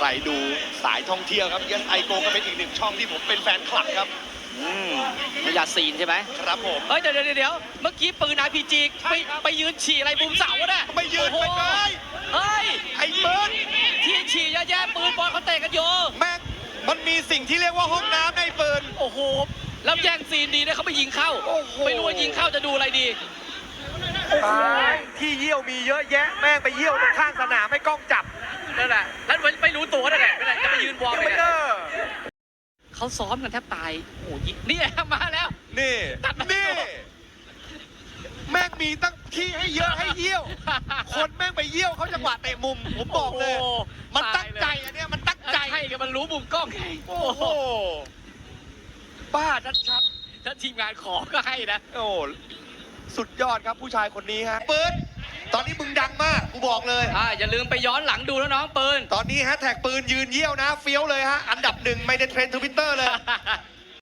ใครดูสายท่องเที่ยวครับยันไอโกก็เป็นอีกหนึ่งช่องที่ผมเป็นแฟนคลับครับ อืมไม่อยากซีนใช่ไหมครับผม เฮ้ยเดี๋ยวเดี๋ยวเดี๋ยวเมื่อกี้ปืน RPG ใช่ไปครับ ไปยืนฉี่อะไรมุมเสาเนี่ยไม่ยืนโอ้ไปโหเลยเฮ้ย ไอ้เบิร์ดที่ฉี่เยอะแยะปืนบอลเขาเตะกันอยู่แม่งมันมีสิ่งที่เรียกว่าห้องน้ำในปืนโอ้โหแล้วแย่งซีนดีนะเขาไปยิงเข้าโอ้โห ไม่รู้ว่ายิงเข้าจะดูอะไรดี ที่เยี่ยวมีเยอะแยะแม่งไปเยี่ยวตรงข้างสนามให้กล้องจับ นั่นแหละ แล้วไม่รู้ตัวนั่นแหละ นั่นแหละจะไปยืนวอร์มไม่เนี่ยเด้อเขาซ้อมกันแทบตายโอ้โหยิงนี่มาแล้ว นี่ตัดมานี่แม่งมีตั้งที่ให้เยอะให้เยี่ยว คนแม่งไปเยี่ยวเขาจังหวะเตะมุม ผมบอกเลยโโหมันตั้งใจตายเลยอันเนี้ยมันตั้งใจใช่กันมันรู้มุมกล้องไงโอ้โหบ้าชัดถ้าทีมงานขอก็ให้นะๆโอ้สุดยอดครับผู้ชายคนนี้ฮะปืนตอนนี้มึงดังมากกู บอกเลย อ่าอย่าลืมไปย้อนหลังดูนะน้องปืน ตอนนี้ฮะแท็กปืนยืนเยี่ยวนะ เฟี้ยวเลยฮะ อันดับหนึ่งไม่ได้เทรนด์ทวิตเตอร์เลย